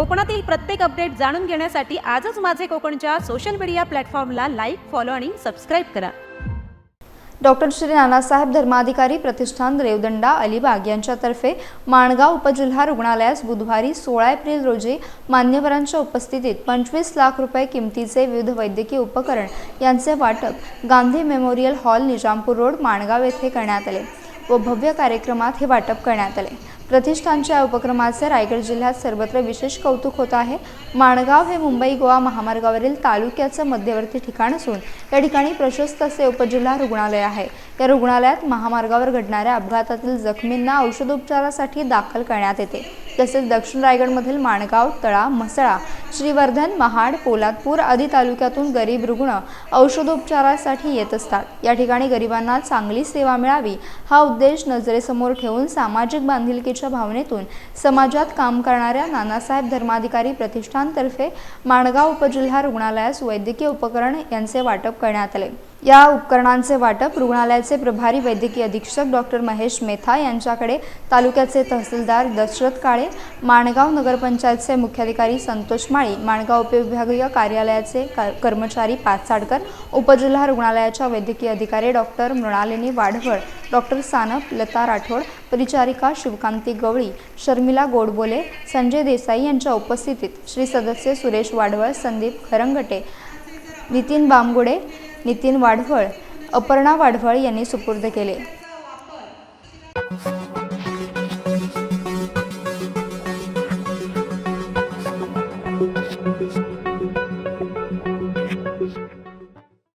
कोकणातील प्रत्येक अपडेट जाणून घेण्यासाठी आजच माझे कोकणच्या सोशल मीडिया प्लॅटफॉर्मला लाईक फॉलो आणि सबस्क्राईब करा. डॉक्टर श्री नानासाहेब धर्माधिकारी प्रतिष्ठान रेवदंडा अलिबाग यांच्यातर्फे माणगाव उपजिल्हा रुग्णालयास बुधवारी सोळा एप्रिल रोजी मान्यवरांच्या उपस्थितीत पंचवीस लाख रुपये किमतीचे विविध वैद्यकीय उपकरण यांचे वाटप Gandhi memorial hall Nizampur road Mangaon येथे करण्यात आले व भव्य कार्यक्रमात हे वाटप करण्यात आले. प्रतिष्ठानच्या या उपक्रमाचे रायगड जिल्ह्यात सर्वत्र विशेष कौतुक होत आहे. माणगाव हे मुंबई गोवा महामार्गावरील तालुक्याचं मध्यवर्ती ठिकाण असून या ठिकाणी प्रशस्त असे उपजिल्हा रुग्णालय आहे. या रुग्णालयात महामार्गावर घडणाऱ्या अपघातातील जखमींना औषधोपचारासाठी दाखल करण्यात येते. तसेच दक्षिण रायगडमधील माणगाव तळा म्हसळा श्रीवर्धन महाड पोलादपूर आदी तालुक्यातून गरीब रुग्ण औषधोपचारासाठी येत असतात. या ठिकाणी गरिबांना चांगली सेवा मिळावी हा उद्देश नजरेसमोर ठेवून सामाजिक बांधिलकीच्या भावनेतून समाजात काम करणाऱ्या नानासाहेब धर्माधिकारी प्रतिष्ठानतर्फे माणगाव उपजिल्हा रुग्णालयास वैद्यकीय उपकरण यांचे वाटप करण्यात आले. या उपकरणांचे वाटप रुग्णालयाचे प्रभारी वैद्यकीय अधीक्षक डॉक्टर महेश मेथा यांच्याकडे तालुक्याचे तहसीलदार दशरथ काळे माणगाव नगरपंचायतचे मुख्याधिकारी संतोष माळी माणगाव उपविभागीय कार्यालयाचे का- कर्मचारी पाचसाडकर उपजिल्हा रुग्णालयाच्या वैद्यकीय अधिकारी डॉक्टर मृणालिनी वाढवळ डॉक्टर सानप लता राठोड परिचारिका शिवकांती गवळी शर्मिला गोडबोले संजय देसाई यांच्या उपस्थितीत श्री सदस्य सुरेश वाढवळ संदीप खरंगटे नितीन बामगुडे नितीन वाढवळ अपर्णा वाढवळ यांनी सुपूर्द केले.